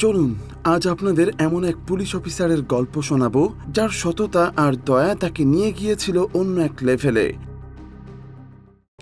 চলুন, আজ আপনাদের এমন এক পুলিশ অফিসারের গল্প শোনাবো, যার সততা আর দয়া তাকে নিয়ে গিয়েছিল অন্য এক লেভেলে।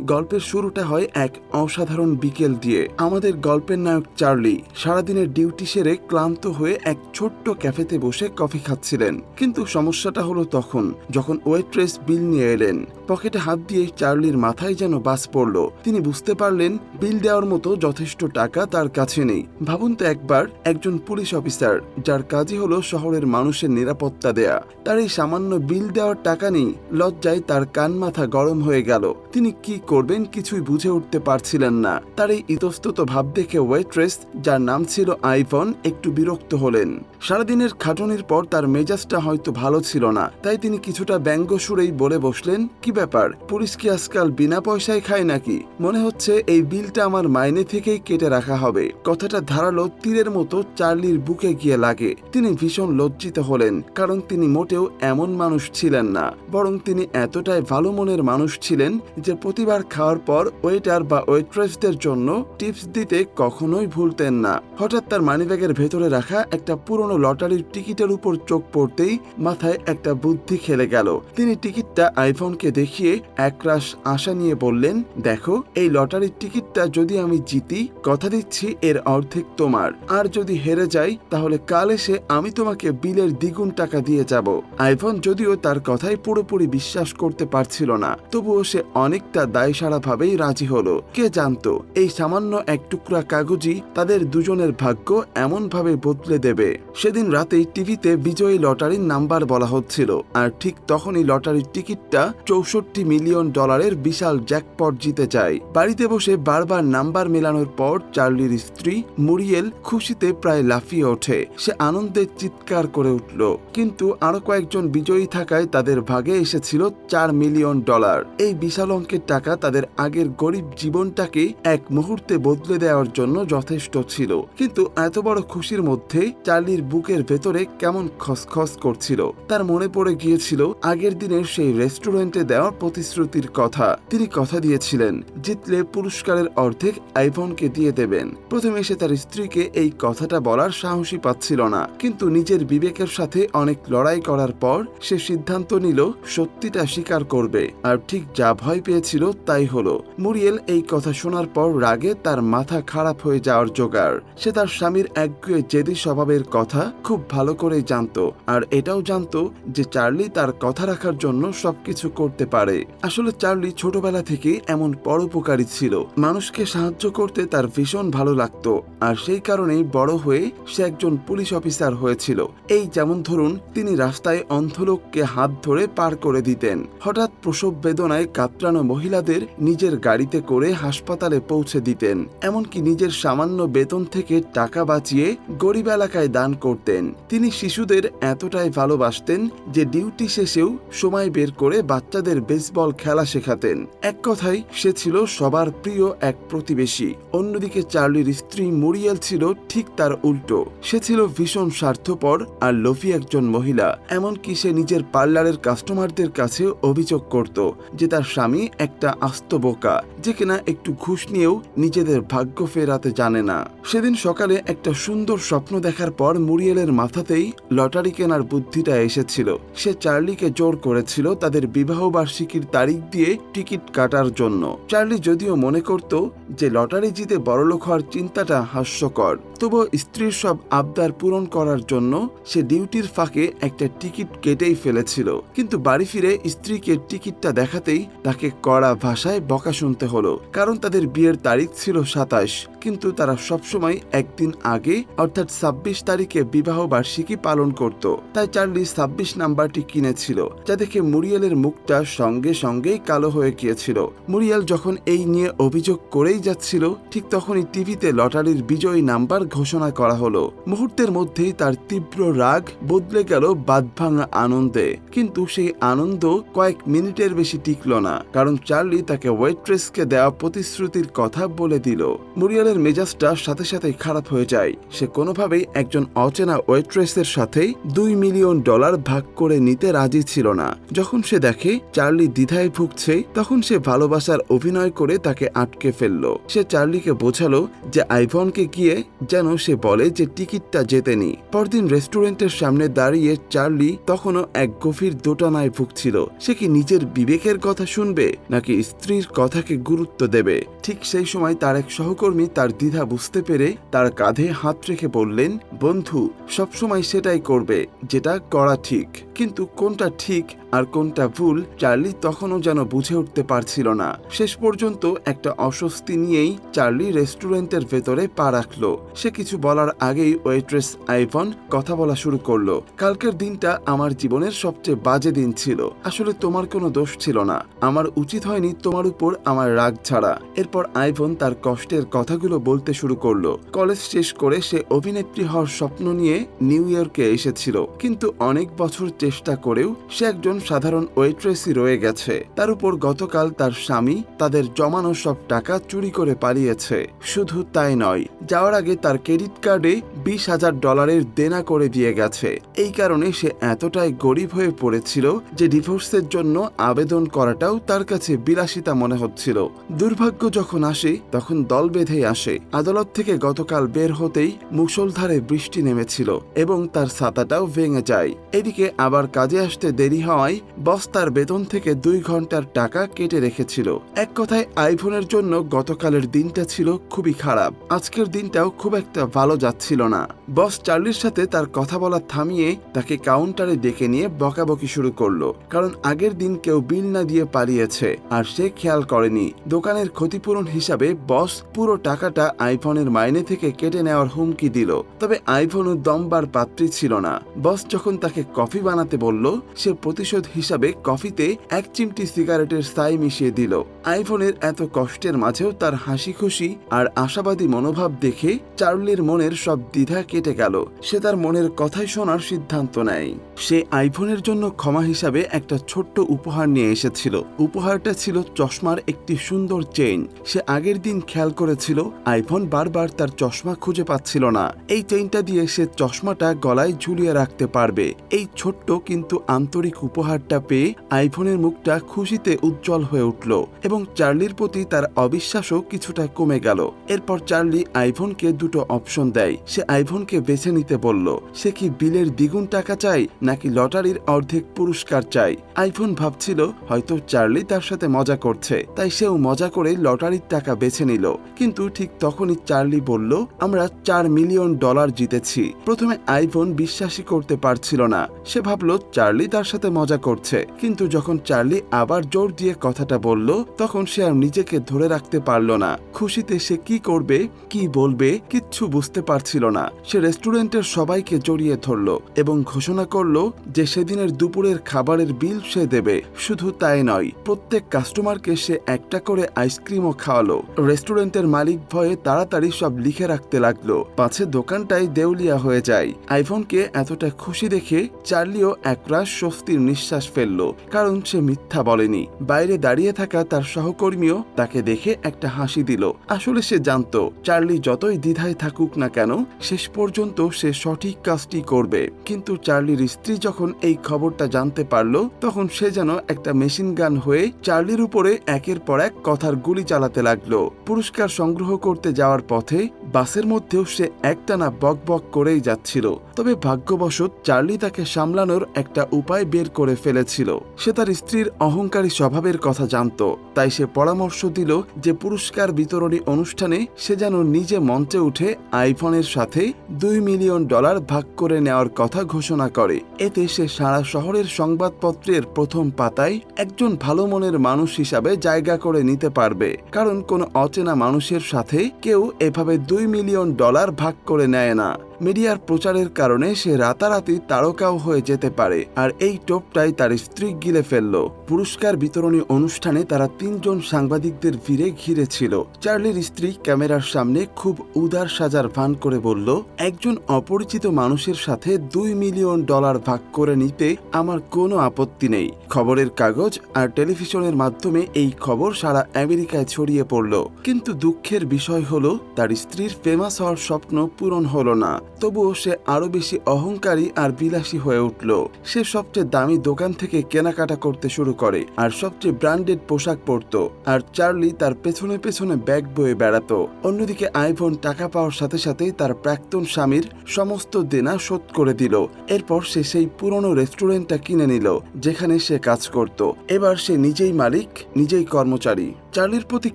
গল্পের শুরুটা হয় এক অসাধারণ বিকেল দিয়ে। আমাদের গল্পের নায়ক চার্লি সারাদিনের ডিউটি সেরে ক্লান্ত হয়ে এক ছোট্ট ক্যাফেতে বসে কফি খাচ্ছিলেন। কিন্তু সমস্যাটা হলো তখন, যখন ওয়েট্রেস বিল নিয়ে এলেন। পকেটে হাত দিয়ে চার্লির মাথায় যেন বাস পড়ল। তিনি বুঝতে পারলেন, বিল দেওয়ার মতো যথেষ্ট টাকা তার কাছে নেই। ভাবুন তো একবার, একজন পুলিশ অফিসার, যার কাজই হলো শহরের মানুষের নিরাপত্তা দেয়া। তার এই সামান্য বিল দেওয়ার টাকা নেই, লজ্জায় তার কান মাথা গরম হয়ে গেল। তিনি কি করবেন কিছুই বুঝে উঠতে পারছিলেন না। তার এই ইতস্তত ভাব দেখে ওয়েট্রেস যার নাম ছিল আইভন একটু বিরক্ত হলেন। সারাদিনের খাটনির পর তার মেজাজটা হয়তো ভালো ছিল না। তাই তিনি কিছুটা ব্যঙ্গ সুরেই বলে বসলেন, কি ব্যাপার? পুলিশ কি আজকাল বিনা পয়সায় খায় নাকি? মনে হচ্ছে এই বিলটা আমার মাইনে থেকেই কেটে রাখা হবে। কথাটা ধারালো তীরের মতো চার্লির বুকে গিয়ে লাগে। তিনি ভীষণ লজ্জিত হলেন, কারণ তিনি মোটেও এমন মানুষ ছিলেন না। বরং তিনি এতটাই ভালো মনের মানুষ ছিলেন যে প্রতিবার খাওয়ার পর ওয়েটার বা ওয়েট্রেসদের জন্য টিপস দিতে কখনোই ভুলতেন না। হঠাৎ তার মানিব্যাগের ভেতরে রাখা একটা পুরনো লটারির টিকিটের উপর চোখ পড়তেই মাথায় একটা বুদ্ধি খেলে গেল। তিনি টিকিটটা আইফোনকে দেখিয়ে একরাশ আশা নিয়ে বললেন, দেখো, এই লটারির টিকিটটা যদি আমি জিতি, কথা দিচ্ছি এর অর্ধেক তোমার। আর যদি হেরে যাই, তাহলে কাল এসে আমি তোমাকে বিলের দ্বিগুণ টাকা দিয়ে যাব আইফোন যদিও তার কথাই পুরোপুরি বিশ্বাস করতে পারছিল না, তবুও সে অনেকটা দায়সারা ভাবেই রাজি হলো। কে জানতো, এই সামান্য এক টুকরা কাগজই তাদের দুজনের ভাগ্য এমন ভাবে বদলে দেবে। সেদিন রাতেই টিভিতে বিজয়ী লটারির নাম্বার বলা হচ্ছিল। আর ঠিক তখনই লটারির টিকিটটা চৌষট্টি মিলিয়ন ডলারের বিশাল জ্যাকপট জিতে যায়। বাড়িতে বসে বারবার নাম্বার মেলানোর পর চার্লির স্ত্রী মুরিয়েল খুশিতে প্রায় লাফিয়ে ওঠে। সে আনন্দে চিৎকার করে উঠল। কিন্তু আরও কয়েকজন বিজয়ী থাকায় তাদের ভাগে এসেছিল চার মিলিয়ন ডলার। এই বিশাল অঙ্কের টাকা তাদের আগের গরিব জীবনটাকে এক মুহূর্তে বদলে দেওয়ার জন্য যথেষ্ট ছিল। কিন্তু এত বড় খুশির মধ্যে চার্লির বুকের ভেতরে কেমন খসখস করছিল। তার মনে পড়ে গিয়েছিল আগের দিনের সেই রেস্টুরেন্টে দেওয়া প্রতিশ্রুতির কথা। তিনি কথা দিয়েছিলেন, জিতলে পুরস্কারের অর্ধেক আইফোনকে দিয়ে দেবেন। প্রথমে সে তার স্ত্রীকে এই কথাটা বলার সাহসী পাচ্ছিল না। কিন্তু নিজের বিবেকের সাথে অনেক লড়াই করার পর সে সিদ্ধান্ত নিল, সত্যিটা স্বীকার করবে। আর ঠিক যা ভয় পেয়েছিল তাই হলো। মুরিয়েল এই কথা শোনার পর রাগে তার মাথা খারাপ হয়ে যাওয়ার জোগাড়। সে তার স্বামীর একগুয়ে জেদি স্বভাবের কথা খুব ভালো করেই জানতো। আর এটাও জানতো যে চার্লি তার কথা রাখার জন্য সবকিছু করতে পারে। আসলে চার্লি ছোটবেলা থেকে এমন পরোপকারী ছিল। মানুষকে সাহায্য করতে তার ভীষণ ভালো লাগতো। আর সেই কারণেই বড় হয়ে সে একজন পুলিশ অফিসার হয়েছিল। এই যেমন ধরুন, তিনি রাস্তায় অন্ধলোককে হাত ধরে পার করে দিতেন। হঠাৎ প্রসব বেদনায় কাতরানো মহিলাদের নিজের গাড়িতে করে হাসপাতালে পৌঁছে দিতেন। এমনকি নিজের সামান্য বেতন থেকে টাকা বাঁচিয়ে গরিব এলাকায় দান করতেন। তিনি শিশুদের এতটাই ভালোবাসতেন যে ডিউটি শেষেও সময় বের করে বাচ্চাদের বেসবল খেলা শেখাতেন। এক কথায়, সে ছিল সবার প্রিয় এক প্রতিবেশী। অন্যদিকে চার্লির স্ত্রী মরিয়াল ছিল ঠিক তার উল্টো। সে ছিল ভীষণ স্বার্থপর আর লোভী একজন মহিলা। এমনকি সে নিজের পার্লারের কাস্টমারদের কাছে অভিযোগ করত যে তার স্বামী একটা আস্ত বোকা, যে কিনা একটু ঘুষ নিয়েও নিজেদের ভাগ্য ফেরাতে জানে না। সেদিন সকালে একটা সুন্দর স্বপ্ন দেখার পর মুরিয়েলের মাথাতেই লটারি কেনার বুদ্ধিটা এসেছিল। সে চার্লিকে জোর করেছিল তাদের বিবাহ বার্ষিকীর তারিখ দিয়ে টিকিট কাটার জন্য। চার্লি যদিও মনে করত যে লটারি জিতে বড়লোক হওয়ার চিন্তাটা হাস্যকর, তবুও স্ত্রীর সব আবদার পূরণ করার জন্য সে ডিউটির ফাঁকে একটা টিকিট কেটেই ফেলেছিল। কিন্তু বাড়ি ফিরে স্ত্রীকে টিকিটটা দেখাতেই তাকে কড়া ভাষায় বকা শুনতে হলো, কারণ তাদের বিয়ের তারিখ ছিল সাতাশ। কিন্তু তারা সবসময় একদিন আগে, অর্থাৎ ছাব্বিশ তারিখে বিবাহ বার্ষিকী পালন করত। তাই চার্লি ছাব্বিশ নাম্বারটি কিনেছিল, যা দেখে মুরিয়েলের মুখটা সঙ্গে সঙ্গেই কালো হয়ে গিয়েছিল। মুরিয়াল যখন এই নিয়ে অভিযোগ করেই যাচ্ছিল, ঠিক তখনই টিভিতে লটারির বিজয়ী নাম্বার ঘোষণা করা হলো। মুহূর্তের মধ্যেই তার তীব্র রাগ বদলে গেল বাদভাঙা আনন্দে। কিন্তু সেই আনন্দ কয়েক মিনিটের বেশি টিকল না, কারণ চার্লি তাকে ওয়েট্রেসকে দেওয়া প্রতিশ্রুতির কথা বলে দিল। মুরিয়ালের মেজাজটা সাথে সাথে খারাপ হয়ে যায়। সে কোনোভাবেই একজন অচেনা অচেনা ওয়েট্রেসের সাথে দুই মিলিয়ন ডলার ভাগ করে নিতে রাজি ছিল না। যখন সে দেখে চার্লি দ্বিধায় ভুগছে, তখন সে ভালোবাসার অভিনয় করে তাকে আটকে ফেলল। সে চার্লিকে বোঝালো যে আইভনকে গিয়ে যেন সে বলে যে টিকিটটা জেতেনি পরদিন রেস্টুরেন্টের সামনে দাঁড়িয়ে চার্লি তখনও এক গভীর দোটানায় ভুগছিল। সে কি নিজের বিবেকের কথা শুনবে, নাকি স্ত্রীর কথাকে গুরুত্ব দেবে? ঠিক সেই সময় তার এক সহকর্মী তার দ্বিধা বুঝতে পেরে তার কাঁধে হাত রেখে বললেন, বন্ধু সবসময় সেটাই করবে যেটা করা ঠিক। কিন্তু কোনটা ঠিক আর কোনটা ভুল, চার্লি তখনও যেন বুঝে উঠতে পারছিল না। শেষ পর্যন্ত একটা অস্বস্তি নিয়েই চার্লি রেস্টুরেন্টের ভেতরে পা রাখল। সে কিছু বলার আগেই ওয়েট্রেস আইভন কথা বলা শুরু করল। কালকের দিনটা আমার জীবনের সবচেয়ে বাজে দিন ছিল। আসলে তোমার কোনো দোষ ছিল না। আমার উচিত হয়নি তোমার উপর আমার রাগ ছাড়া। এরপর আইভন তার কষ্টের কথাগুলো বলতে শুরু করল। কলেজ শেষ করে সে অভিনেত্রী হওয়ার স্বপ্ন নিয়ে নিউ ইয়র্কে এসেছিল। কিন্তু অনেক বছর চেষ্টা করেও সে একজন সাধারণ ওয়েট্রেসই রয়ে গেছে। তার উপর গতকাল তার স্বামী তাদের জমানো সব টাকা চুরি করে পালিয়েছে। শুধু তাই নয়, যাওয়ার আগে তার ক্রেডিট কার্ডে বিশ হাজার ডলারের দেনা করে দিয়ে গেছে। এই কারণে সে এতটাই গরিব হয়ে পড়েছিল যে ডিভোর্সের জন্য আবেদন করাটাও তার কাছে বিলাসিতা মনে হচ্ছিল। দুর্ভাগ্য যখন আসে, তখন দল বেঁধেই আসে। আদালত থেকে গতকাল বের হতেই মুষলধারে বৃষ্টি নেমেছিল এবং তার ছাতাটাও ভেঙে যায়। এদিকে আবার কাজে আসতে দেরি হওয়ায় বস তার বেতন থেকে দুই ঘণ্টার টাকা কেটে রেখেছিল। এক কথায়, আইফোনের জন্য গতকালের দিনটা ছিল খুবই খারাপ। আজকের দিনটাও খুব একটা ভালো যাচ্ছিল না। বস চার্লির সাথে তার কথা বলা থামিয়ে তাকে কাউন্টারে ডেকে নিয়ে বকাবকি শুরু করল। কারণ আগের দিন কেউ বিল না দিয়ে পালিয়েছে, আর সে খেয়াল করেনি। দোকানের ক্ষতিপূরণ হিসাবে বস পুরো টাকাটা আইফোনের মাইনে থেকে কেটে নেওয়ার হুমকি দিল। তবে আইফোনও দমবার পাত্রী ছিল না। বস যখন তাকে কফি বানাতে বলল, সে প্রতিশোধ হিসাবে কফিতে এক চিমটি সিগারেটের ছাই মিশিয়ে দিল। আইফোনের এত কষ্টের মাঝেও তার হাসি খুশি আর আশাবাদী মনোভাব দেখে চার্লির মনের সব দ্বিধা কেটে গেল। সে তার মনের কথাই শোনার সিদ্ধান্ত নেয়। সে আইফোনের জন্য ক্ষমা হিসাবে একটা ছোট্ট উপহার নিয়ে এসেছিল। উপহারটা ছিল চশমার একটি সুন্দর চেইন। সে আগের দিন খেয়াল করেছিল, আইফোন বারবার তার চশমা খুঁজে পাচ্ছিল না। এই চেইনটা দিয়ে সে চশমাটা গলায় ঝুলিয়ে রাখতে পারবে। এই ছোট্ট কিন্তু আন্তরিক উপহারটা পেয়ে আইফোনের মুখটা খুশিতে উজ্জ্বল হয়ে উঠল এবং চার্লির প্রতি তার অবিশ্বাসও কিছুটা কমে গেল। এরপর চার্লি আইফোনকে দুটো অপশন দেয়। সে আইফোনকে বেছে নিতে বলল, সে কি বিলের দ্বিগুণ টাকা চায় নাকি লটারির অর্ধেক পুরস্কার চায়? আইফোন ভাবছিল, হয়তো চার্লি তার সাথে মজা করছে। তাই সেও মজা করে লটারির টাকা বেছে নিল। কিন্তু ঠিক তখনই চার্লি বলল, আমরা চার মিলিয়ন ডলার জিতেছি। প্রথমে আইফোন বিশ্বাসই করতে পারছিল না। সে ভাবল, চার্লি তার সাথে মজা করছে। কিন্তু যখন চার্লি আবার জোর দিয়ে কথাটা বলল, তখন সে আর নিজেকে ধরে রাখতে পারল না। খুশিতে সে কি করবে, কি বলবে, কিচ্ছু বুঝতে পারছিল না। সে রেস্টুরেন্টের সবাইকে জড়িয়ে ধরল এবং ঘোষণা করল যে সেদিনের দুপুরের খাবারের বিল সে দেবে। শুধু তাই নয়, প্রত্যেক কাস্টমারকে সে একটা করে আইসক্রিমও খাওয়ালো। রেস্টুরেন্টের মালিক ভয়ে তাড়াতাড়ি সব লিখে রাখতে লাগল। পাছে দোকানটাই দেউলিয়া হয়ে যায়। আইফোনকে এতটা খুশি দেখে চার্লিও একরাশ স্বস্তির নিঃশ্বাস ফেলল, কারণ সে মিথ্যা বলেনি। বাইরে দাঁড়িয়ে থাকা তার সহকর্মীও তাকে দেখে একটা হাসি দিল। আসলে সে জানতো, চার্লি যতই দ্বিধায় থাকুক না কেন, শেষ পর্যন্ত সে সঠিক কাজটি করবে। কিন্তু চার্লির স্ত্রী যখন এই খবরটা জানতে পারল, তখন সে যেন একটা মেশিন গান হয়ে চার্লির উপরে একের পর এক কথার গুলি চালাতে লাগল। পুরস্কার সংগ্রহ করতে যাওয়ার পথে বাসের মধ্যেও সে একটানা বক বক করেই যাচ্ছিল। তবে ভাগ্যবশত চার্লি তাকে সামলানোর একটা উপায় বের করে ফেলেছিল। সে তার স্ত্রীর অহংকারী স্বভাবের কথা জানত। তাই সে পরামর্শ দিল যে পুরস্কার বিতরণী অনুষ্ঠানে সে যেন নিজে মঞ্চে উঠে আইফোনের সাথে দুই মিলিয়ন ডলার ভাগ করে নেওয়ার কথা ঘোষণা করে। এতে সে সারা শহরের সংবাদপত্রের প্রথম পাতায় একজন ভালো মনের মানুষ হিসাবে জায়গা করে নিতে পারবে। কারণ কোনো অচেনা মানুষের সাথে কেউ এভাবে দুই মিলিয়ন ডলার ভাগ করে নেয় না। মিডিয়ার প্রচারের কারণে সে রাতারাতি তারকাও হয়ে যেতে পারে, আর এই টোপটাই তার স্ত্রী গিলে ফেলল। পুরস্কার বিতরণী অনুষ্ঠানে তারা তিনজন সাংবাদিকদের ভিড়ে ঘিরে ছিল। চার্লির স্ত্রী ক্যামেরার সামনে খুব উদার সাজার ভান করে বলল, একজন অপরিচিত মানুষের সাথে দুই মিলিয়ন ডলার ভাগ করে নিতে আমার কোনো আপত্তি নেই। খবরের কাগজ আর টেলিভিশনের মাধ্যমে এই খবর সারা আমেরিকায় ছড়িয়ে পড়ল। কিন্তু দুঃখের বিষয় হলো, তার স্ত্রীর ফেমাস হওয়ার স্বপ্ন পূরণ হলো না। তবুও সে আরও বেশি অহংকারী আর বিলাসী হয়ে উঠল। সে সবচেয়ে দামি দোকান থেকে কেনাকাটা করতে শুরু করে আর সবচেয়ে ব্র্যান্ডেড পোশাক পরতো আর চার্লি তার পেছনে পেছনে ব্যাগ বয়ে বেড়াতো। অন্যদিকে আইভন টাকা পাওয়ার সাথে সাথেই তার প্রাক্তন স্বামীর সমস্ত দেনা শোধ করে দিল। এরপর সে সেই পুরনো রেস্টুরেন্টটা কিনে নিল, যেখানে সে কাজ করত। এবার সে নিজেই মালিক, নিজেই কর্মচারী। চার্লির প্রতি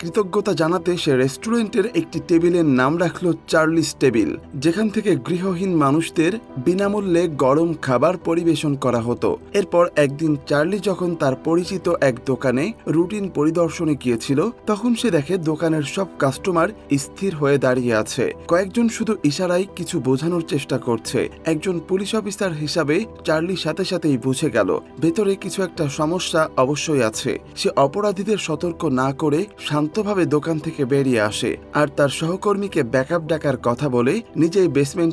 কৃতজ্ঞতা জানাতে সে রেস্টুরেন্টের একটি টেবিলের নাম রাখল চার্লিস টেবিল, যেখান থেকে গৃহহীন মানুষদের বিনামূল্যে গরম খাবার পরিবেশন করা হতো। এরপর একদিন চার্লি যখন তার পরিচিত এক দোকানে রুটিন পরিদর্শনে গিয়েছিল, তখন সে দেখে দোকানের সব কাস্টমার স্থির হয়ে দাঁড়িয়ে আছে। কয়েকজন শুধু ইশারায় কিছু বোঝানোর চেষ্টা করছে। একজন পুলিশ অফিসার হিসাবে চার্লি সাথে সাথেই বুঝে গেল, ভেতরে কিছু একটা সমস্যা অবশ্যই আছে। সে অপরাধীদের সতর্ক না করে শান্তভাবে দোকান থেকে বেরিয়ে আসে, আর তার সহকর্মীকে ব্যাকআপ ডাকার কথা বলে নিজেই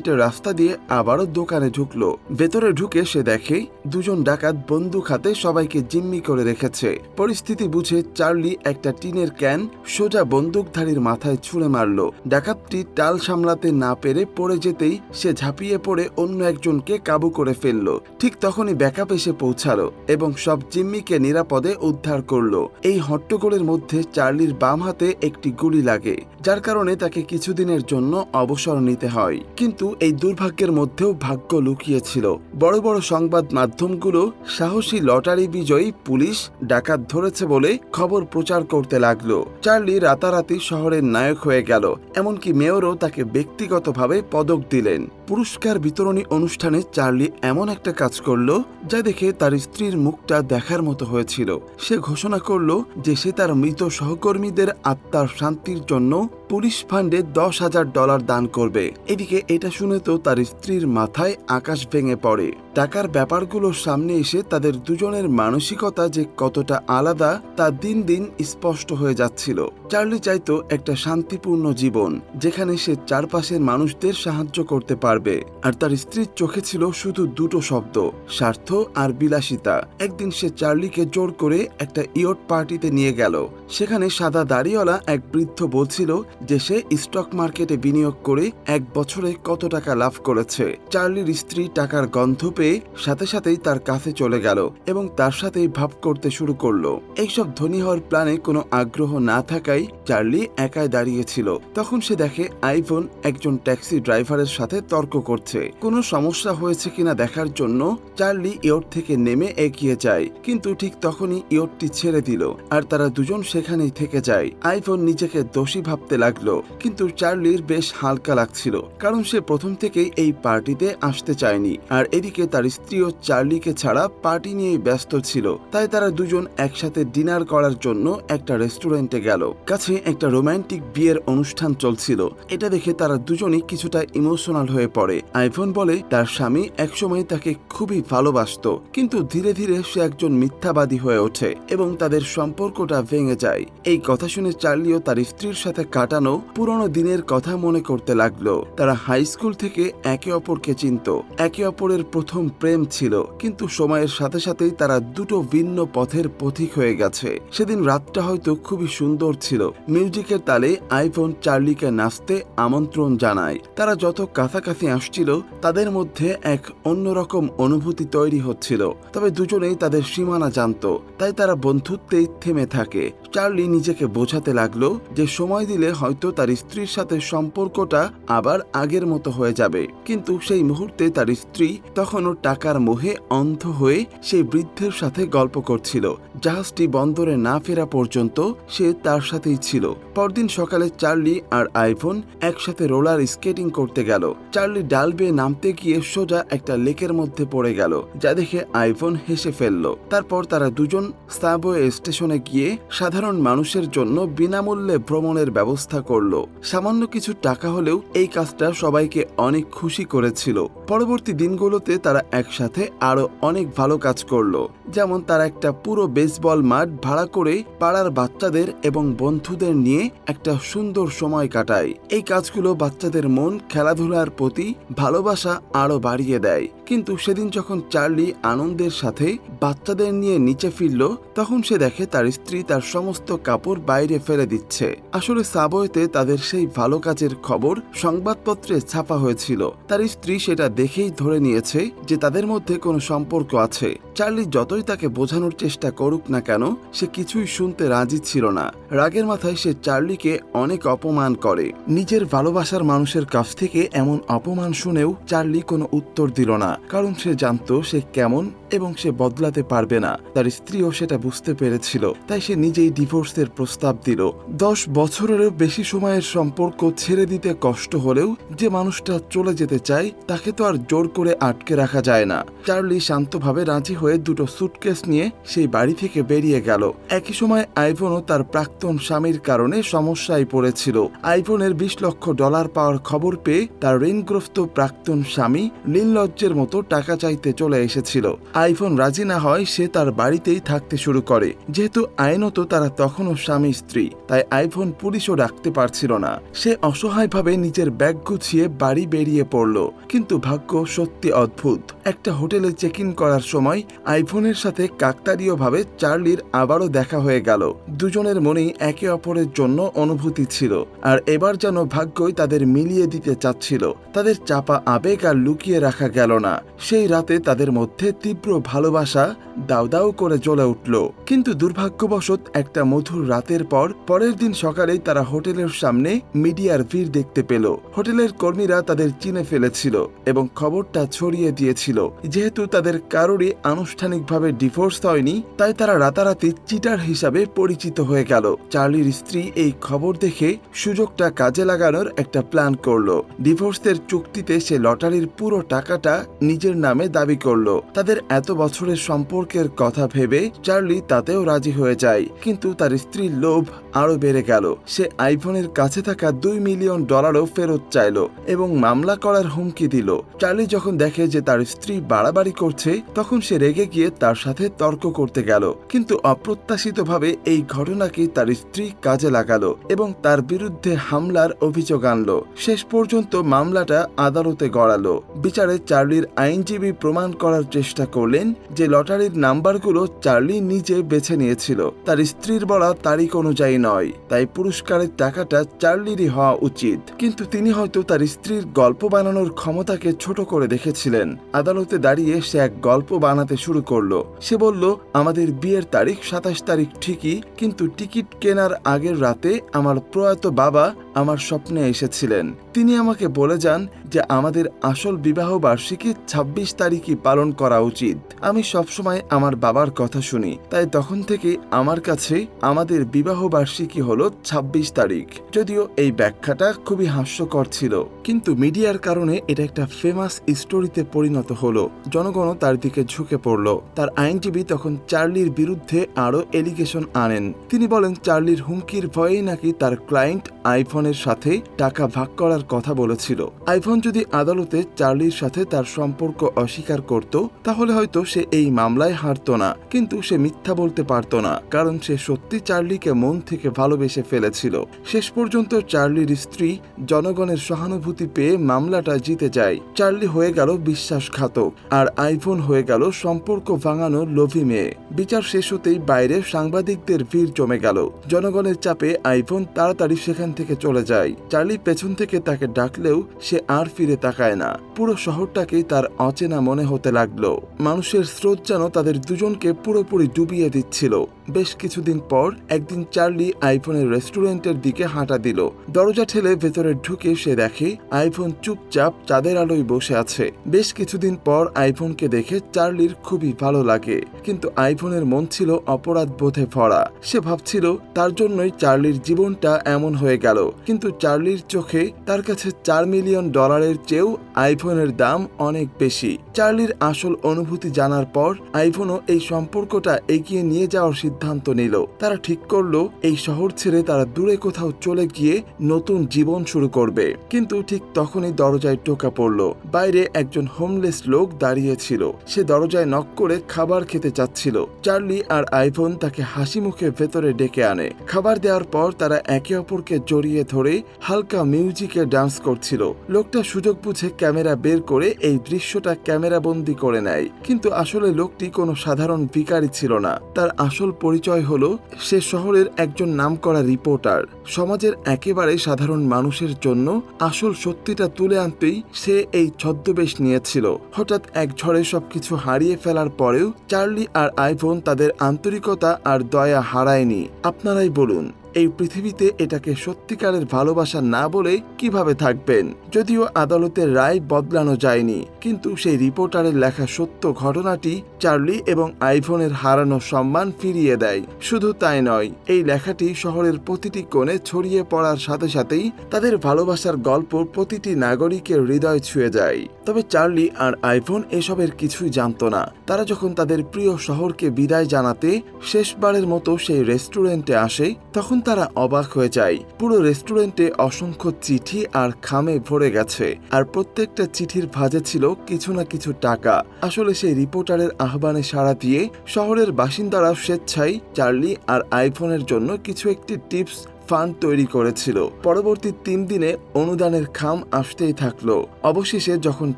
বেসমেন্টের রাস্তা দিয়ে আবারও দোকানে ঢুকলো। ভেতরে ঢুকে সে দেখে দুজন ডাকাত বন্দুক হাতে সবাইকে জিম্মি করে রেখেছে। পরিস্থিতি বুঝে চার্লি একটা টিনের ক্যান সোজা বন্দুকধারীর মাথায় ছুঁড়ে মারল। ডাকাতটি টাল সামলাতে না পেরে পড়ে যেতেই সে ঝাঁপিয়ে পড়ে অন্য একজনকে কাবু করে ফেলল। ঠিক তখনই ব্যাকআপ এসে পৌঁছালো এবং সব জিম্মিকে নিরাপদে উদ্ধার করল। এই হট্টগোলের মধ্যে চার্লির বাম হাতে একটি গুলি লাগে, যার কারণে তাকে কিছুদিনের জন্য অবসর নিতে হয়। কিন্তু এই দুর্ভাগ্যের মধ্যেও ভাগ্য লুকিয়েছিল। বড় বড় সংবাদ মাধ্যমগুলো সাহসী লটারি বিজয়ী পুলিশ ডাকাত ধরেছে বলে খবর প্রচার করতে লাগল। চার্লি রাতারাতি শহরের নায়ক হয়ে গেল, এমনকি মেয়রও তাকে ব্যক্তিগতভাবে পদক দিলেন। পুরস্কার বিতরণী অনুষ্ঠানে চার্লি এমন একটা কাজ করল যা দেখে তার স্ত্রীর মুখটা দেখার মতো হয়েছিল। সে ঘোষণা করল যে সে তার মৃত সহকর্মীদের আত্মার শান্তির জন্য পুলিশ ফান্ডে দশ হাজার ডলার দান করবে। এদিকে এটা শুনে তো তার স্ত্রীর মাথায় আকাশ ভেঙে পড়ে। টাকার ব্যাপারগুলো সামনে এসে তাদের দুজনের মানসিকতা যে কতটা আলাদা তা দিন দিন স্পষ্ট হয়ে যাচ্ছিল। চার্লি চাইতো একটা শান্তিপূর্ণ জীবন, যেখানে সে চারপাশের মানুষদের সাহায্য করতে পারবে। আর তার স্ত্রীর চোখে ছিল শুধু দুটো শব্দ, স্বার্থ আর বিলাসিতা। একদিন সে চার্লিকে জোর করে একটা ইয়ট পার্টিতে নিয়ে গেল। সেখানে সাদা দাড়িওয়ালা এক বৃদ্ধ বলছিল যে সে স্টক মার্কেটে বিনিয়োগ করে এক বছরে কত টাকা লাভ করেছে। চার্লির স্ত্রী টাকার গন্ধ পেয়ে সাথে সাথেই তার কাছে চলে গেল এবং তার সাথেই ভাব করতে শুরু করল। এইসব ধনী হওয়ার প্ল্যানে কোনো আগ্রহ না থাকায় চার্লি একাই দাঁড়িয়েছিল তখন সে দেখে আইভন একজন ট্যাক্সি ড্রাইভারের সাথে তর্ক করছে। কোনো সমস্যা হয়েছে কিনা দেখার জন্য চার্লি ইয়ট থেকে নেমে এগিয়ে যায়, কিন্তু ঠিক তখনই ইয়টটি ছেড়ে দিল আর তারা দুজন সেখানেই থেকে যায়। আইফোন নিজেকে দোষী ভাবতে লাগল, কিন্তু চার্লির বেশ হালকা লাগছিল, কারণ সে প্রথম থেকেই এই পার্টিতে আসতে চায়নি। আর এদিকে তার স্ত্রী স্ত্রীও চার্লিকে ছাড়া পার্টি নিয়ে ব্যস্ত ছিল। তাই তারা দুজন একসাথে ডিনার করার জন্য একটা রেস্টুরেন্টে গেল। কাছে একটা রোমান্টিক বিয়ের অনুষ্ঠান চলছিল। এটা দেখে তারা দুজনই কিছুটা ইমোশনাল হয়ে পড়ে। আইফোন বলে, তার স্বামী একসময় তাকে খুবই ভালোবাসতো, কিন্তু ধীরে ধীরে সে একজন মিথ্যাবাদী হয়ে ওঠে এবং তাদের সম্পর্কটা ভেঙে যায়। এই কথা শুনে চার্লিও তার স্ত্রীর সাথে কাটানো পুরনো দিনের কথা মনে করতে লাগল। তারা হাই স্কুল থেকে একে অপরকে চিনত। একে অপরের প্রথম প্রেম ছিল, কিন্তু সময়ের সাথে সাথেই তারা দুটো ভিন্ন পথের পথিক হয়ে গেছে। সেদিন রাতটা হয়তো খুবই সুন্দর ছিল। মিউজিকের তালে আইফোন চার্লিকে নাচতে আমন্ত্রণ জানায়। তারা যত কাছাকাছি আসছিল, তাদের মধ্যে এক অন্যরকম অনুভূতি তৈরি হচ্ছিল। তবে দুজনেই তাদের সীমানা জানতো, তাই তারা বন্ধুত্বেই থেমে থাকে। চার্লি নিজেকে বোঝাতে লাগল যে সময় দিলে হয়তো তার স্ত্রীর সাথে সম্পর্কটা আবার আগের মতো হয়ে যাবে। কিন্তু সেই মুহূর্তে তার স্ত্রী তখনও টাকার মোহে অন্ধ হয়ে সেই বৃদ্ধের সাথে গল্প করছিল। জাহাজটি বন্দরে না ফেরা পর্যন্ত সে তার সাথেই ছিল। পরদিন সকালে চার্লি আর আইফোন একসাথে রোলার স্কেটিং করতে গেল। চার্লি ডাল বেয়ে নামতে গিয়ে সোজা একটা লেকের মধ্যে পড়ে গেল, যা দেখে আইফোন হেসে ফেলল। তারপর তারা দুজন সাবওয়ে স্টেশনে গিয়ে সাধারণ মানুষের জন্য বিনামূল্যে ভ্রমণের ব্যবস্থা করল। সামান্য কিছু টাকা হলেও এই কাজটা সবাইকে অনেক খুশি করেছিল। পরবর্তী দিনগুলোতে তারা একসাথে আরও অনেক ভালো কাজ করল। যেমন তারা একটা পুরো বেসবল মাঠ ভাড়া করে পাড়ার বাচ্চাদের এবং বন্ধুদের নিয়ে একটা সুন্দর সময় কাটায়। এই কাজগুলো বাচ্চাদের মন, খেলাধুলার প্রতি ভালোবাসা আরও বাড়িয়ে দেয়। কিন্তু সেদিন যখন চার্লি আনন্দের সাথে বাচ্চাদের নিয়ে নিচে ফিরল, তখন সে দেখে তার স্ত্রী তার সমস্ত কাপড় বাইরে ফেলে দিচ্ছে। আসলে সাবওয়েতে তাদের সেই ভালো কাজের খবর সংবাদপত্রে ছাপা হয়েছিল। তার স্ত্রী সেটা দেখেই ধরে নিয়েছে যে তাদের মধ্যে কোনো সম্পর্ক আছে। চার্লি যতই তাকে বোঝানোর চেষ্টা করুক না কেন, সে কিছুই শুনতে রাজি ছিল না। রাগের মাথায় সে চার্লিকে অনেক অপমান করে। নিজের ভালোবাসার মানুষের কাছ থেকে এমন অপমান শুনেও চার্লি কোনো উত্তর দিল না। কারণ সে জানতো সে কেমন এবং সে বদলাতে পারবে না। তার স্ত্রীও সেটা বুঝতে পেরেছিল, তাই সে নিজেই ডিভোর্সের প্রস্তাব দিল। দশ বছরেরও বেশি সময়ের সম্পর্ক ছেড়ে দিতে কষ্ট হলেও যে মানুষটা চলে যেতে চায়, তাকে তো আর জোর করে আটকে রাখা যায় না। চার্লি শান্তভাবে রাজি হয়ে দুটো সুটকেস নিয়ে সেই বাড়ি থেকে বেরিয়ে গেল। একই সময় আইভনও তার প্রাক্তন স্বামীর কারণে সমস্যায় পড়েছিল। আইভনের বিশ লক্ষ ডলার পাওয়ার খবর পেয়ে তার ঋণগ্রস্ত প্রাক্তন স্বামী নীললজ্জের মতো টাকা চাইতে চলে এসেছিল। আইফোন রাজি না হয় সে তার বাড়িতেই থাকতে শুরু করে। যেহেতু আইনত তারা তখনও স্বামী স্ত্রী, তাই আইফোন পুলিশও ডাকতে পারছিল না। সে অসহায়ভাবে নিজের ব্যাগ গুছিয়ে বাড়ি বেরিয়ে পড়ল। কিন্তু ভাগ্য সত্যি অদ্ভুত। একটা হোটেলে চেক ইন করার সময় আইফোনের সাথে কাকতারীয়ভাবে চার্লির আবারও দেখা হয়ে গেল। দুজনের মনেই একে অপরের জন্য অনুভূতি ছিল। আর এবার যেন ভাগ্যই তাদের মিলিয়ে দিতে চাচ্ছিল। তাদের চাপা আবেগ আর লুকিয়ে রাখা গেল না। সেই রাতে তাদের মধ্যে তীব্র ভালোবাসা দাউ দাউ করে জ্বলে উঠল। কিন্তু দুর্ভাগ্যবশত একটা মধুর রাতের পর, পরের দিন সকালেই তারা হোটেলের সামনে মিডিয়ার ভিড় দেখতে পেল। হোটেলের কর্মীরা তাদের চিনে ফেলেছিল এবং খবরটা ছড়িয়ে দিয়েছিল। যেহেতু তাদের কারোরই আনুষ্ঠানিকভাবে ডিভোর্স হয়নি, তাই তারা রাতারাতি চিটার হিসাবে পরিচিত হয়ে গেল। চার্লির স্ত্রী এই খবর দেখে সুযোগটা কাজে লাগানোর একটা প্ল্যান করল। ডিভোর্সের চুক্তিতে সে লটারির পুরো টাকাটা নিজের নামে দাবি করল। তাদের এত বছরের সম্পর্কের কথা ভেবে চার্লি তাতেও রাজি হয়ে যায়। কিন্তু তার স্ত্রীর লোভ আরও বেড়ে গেল। সে আইফোনের কাছে থাকা দুই মিলিয়ন ডলারও ফেরত চাইল এবং মামলা করার হুমকি দিল। চার্লি যখন দেখে যে তার স্ত্রী বাড়াবাড়ি করছে, তখন সে রেগে গিয়ে তার সাথে তর্ক করতে গেল। কিন্তু অপ্রত্যাশিতভাবে এই ঘটনাকে তার স্ত্রী কাজে লাগালো এবং তার বিরুদ্ধে হামলার অভিযোগ আনলো। শেষ পর্যন্ত মামলাটা আদালতে গড়ালো। বিচারে চার্লির আইনজীবী প্রমাণ করার চেষ্টা করলেন যে লটারির নাম্বারগুলো চার্লি নিজে বেছে নিয়েছিল। তার স্ত্রীর বলা তারিখ অনুযায়ী নয়, তাই পুরস্কারের টাকাটা চার্লিরই হওয়া উচিত। কিন্তু তিনি হয়তো তার স্ত্রীর গল্প বানানোর ক্ষমতাকে ছোট করে দেখেছিলেন। আদালতে দাঁড়িয়ে সে এক গল্প বানাতে শুরু করল। সে বলল, আমাদের বিয়ের তারিখ সাতাশ তারিখ ঠিকই, কিন্তু টিকিট কেনার আগের রাতে আমার প্রয়াত বাবা আমার স্বপ্নে এসেছিলেন। তিনি আমাকে বলে যান যে আমাদের আসল বিবাহ বার্ষিকী ছাব্বিশ তারিখই পালন করা উচিত। আমি সবসময় আমার বাবার কথা শুনি, তাই তখন থেকে আমার কাছে আমাদের বিবাহ বার্ষিকী হলো ছাব্বিশ তারিখ। যদিও এই ব্যাখ্যাটা খুবই হাস্যকর ছিল, কিন্তু মিডিয়ার কারণে এটা একটা ফেমাস স্টোরিতে পরিণত হলো। জনগণও তার দিকে ঝুঁকে পড়ল। তার আইনজীবী তখন চার্লির বিরুদ্ধে আরও এলিগেশন আনেন। তিনি বলেন, চার্লির হুমকির ভয়েই নাকি তার ক্লায়েন্ট আইফোনের সাথে টাকা ভাগ করার কথা বলেছিল। আইফোন যদি আদালতে চার্লির সাথে তার সম্পর্ক অস্বীকার করত, তাহলে হয়তো সে এই মামলায় হারত না। কিন্তু সে মিথ্যা বলতে পারত না, কারণ সে সত্যি চার্লিকে মন থেকে ভালোবেসে ফেলেছিল। শেষ পর্যন্ত চার্লির স্ত্রী জনগণের সহানুভূতি পেয়ে মামলাটা জিতে যায়। চার্লি হয়ে গেল বিশ্বাসঘাতক, আর আইফোন হয়ে গেল সম্পর্ক ভাঙানো লোভী মেয়ে। বিচার শেষ হতেই বাইরে সাংবাদিকদের ভিড় জমে গেল। জনগণের চাপে আইফোন তাড়াতাড়ি সেখান থেকে চলে যায়। চার্লি পেছন থেকে তাকে ডাকলেও সে আর ফিরে তাকায় না। পুরো শহরটাকেই তার অচেনা মনে হতে লাগল। মানুষের স্রোত যেন তাদের দুজনকে পুরোপুরি ডুবিয়ে দিচ্ছিল। বেশ কিছুদিন পর একদিন চার্লি আইফোনের রেস্টুরেন্টের দিকে হাঁটা দিল। দরজা ঠেলে ভেতরে ঢুকে সে দেখে আইফোন চুপচাপ চাঁদের আলোয় বসে আছে। বেশ কিছুদিন পর আইফোনকে দেখে চার্লির খুবই ভালো লাগে। কিন্তু আইফোনের মন ছিল অপরাধ বোধে ভরা। সে ভাবছিল, তার জন্যই চার্লির জীবনটা এমন হয়ে গেল কিন্তু চার্লির চোখে তার কাছে চার মিলিয়ন ডলারের চেয়েও আইফোনের দাম অনেক বেশি। চার্লির আসল অনুভূতি জানার পর আইফোনও এই সম্পর্কটা এগিয়ে নিয়ে যাওয়ার সিদ্ধান্ত নিল। তারা ঠিক করল, এই শহর ছেড়ে তারা দূরে কোথাও চলে গিয়ে নতুন জীবন শুরু করবে। কিন্তু ঠিক তখনই দরজায় টোকা পড়ল। বাইরে একজন হোমলেস লোক দাঁড়িয়েছিল সে দরজায় নক করে খাবার খেতে চাচ্ছিল। চার্লি আর আইফোন তাকে হাসি মুখে ভেতরে ডেকে আনে। খাবার দেওয়ার পর তারা একে অপরকে জড়িয়ে ধরে হালকা মিউজিকে ডান্স করছিল। লোকটা সুযোগ বুঝে ক্যামেরা বের করে এই দৃশ্যটা ক্যামেরা বন্দি করে নেয়। কিন্তু আসলে লোকটি কোনো সাধারণ ভিখারি ছিল না। তার আসল পরিচয় হলো, সে শহরের একজন নামকরা রিপোর্টার। সমাজের একেবারে সাধারণ মানুষের জন্য আসল সত্যিটা তুলে আনতেই সে এই ছদ্মবেশ নিয়েছিল। হঠাৎ এক ঝড়ে সবকিছু হারিয়ে ফেলার পরেও চার্লি আর আইফোন তাদের আন্তরিকতা আর দয়া হারায়নি। আপনারাই বলুন এই পৃথিবীতে এটাকে সত্যিকারের ভালোবাসা না বলে কীভাবে থাকবেন? যদিও আদালতের রায় বদলানো যায়নি, কিন্তু সেই রিপোর্টারের লেখা সত্য ঘটনাটি চার্লি এবং আইফোনের হারানো সম্মান ফিরিয়ে দেয়। শুধু তাই নয়, এই লেখাটি শহরের প্রতিটি কোণে ছড়িয়ে পড়ার সাথে সাথেই তাদের ভালোবাসার গল্প প্রতিটি নাগরিকের হৃদয় ছুঁয়ে যায়। তবে চার্লি আর আইফোন এসবের কিছুই জানতো না। তারা যখন তাদের প্রিয় শহরকে বিদায় জানাতে শেষবারের মতো সেই রেস্টুরেন্টে আসে, তখন তারা অবাক হয়ে যায়। পুরো রেস্টুরেন্টে অসংখ্য চিঠি আর খামে ভরে গেছে। আর প্রত্যেকটা চিঠির ভাজে ছিল কিছু না কিছু টাকা। আসলে সেই রিপোর্টারের আহ্বানে সাড়া দিয়ে শহরের বাসিন্দারা স্বেচ্ছায় চার্লি আর আইফোনের জন্য কিছু একটি টিপস ফান্ড তৈরি করেছিল। পরবর্তী তিন দিনে অনুদানের খাম আসতেই থাকল। অবশেষে যখন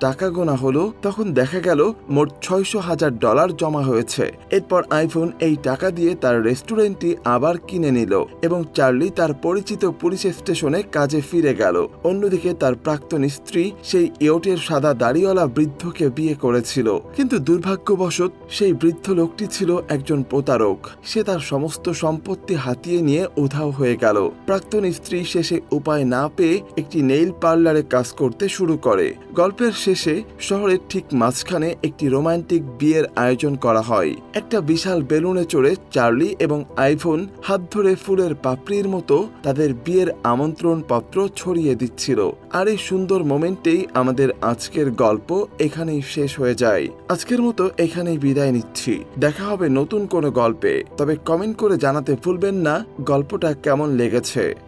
টাকা গোনা হলো, তখন দেখা গেল মোট ছয়শো হাজার ডলার জমা হয়েছে। এরপর আইফোন এই টাকা দিয়ে তার রেস্টুরেন্টটি আবার কিনে নিল এবং চার্লি তার পরিচিত পুলিশ স্টেশনে কাজে ফিরে গেল। অন্যদিকে তার প্রাক্তন স্ত্রী সেই ইয়টের সাদা দাড়িওয়ালা বৃদ্ধকে বিয়ে করেছিল। কিন্তু দুর্ভাগ্যবশত সেই বৃদ্ধ লোকটি ছিল একজন প্রতারক। সে তার সমস্ত সম্পত্তি হাতিয়ে নিয়ে উধাও হয়ে গেল। প্রাক্তন স্ত্রী শেষে উপায় না পেয়ে একটি নেইল পার্লারে কাজ করতে শুরু করে। গল্পের শেষে শহরের ঠিক মাঝখানে একটি রোমান্টিক বিয়ের আয়োজন করা হয়। একটা বিশাল বেলুনে চড়ে চার্লি এবং আইফোন হাত ধরে ফুলের পাপড়ির মতো তাদের বিয়ের আমন্ত্রণ পত্র ছড়িয়ে দিচ্ছিল। আর এই সুন্দর মোমেন্টেই আমাদের আজকের গল্প এখানেই শেষ হয়ে যায়। আজকের মতো এখানেই বিদায় নিচ্ছি। দেখা হবে নতুন কোনো গল্পে। তবে কমেন্ট করে জানাতে ভুলবেন না। গল্পটা কেমন লেগেছে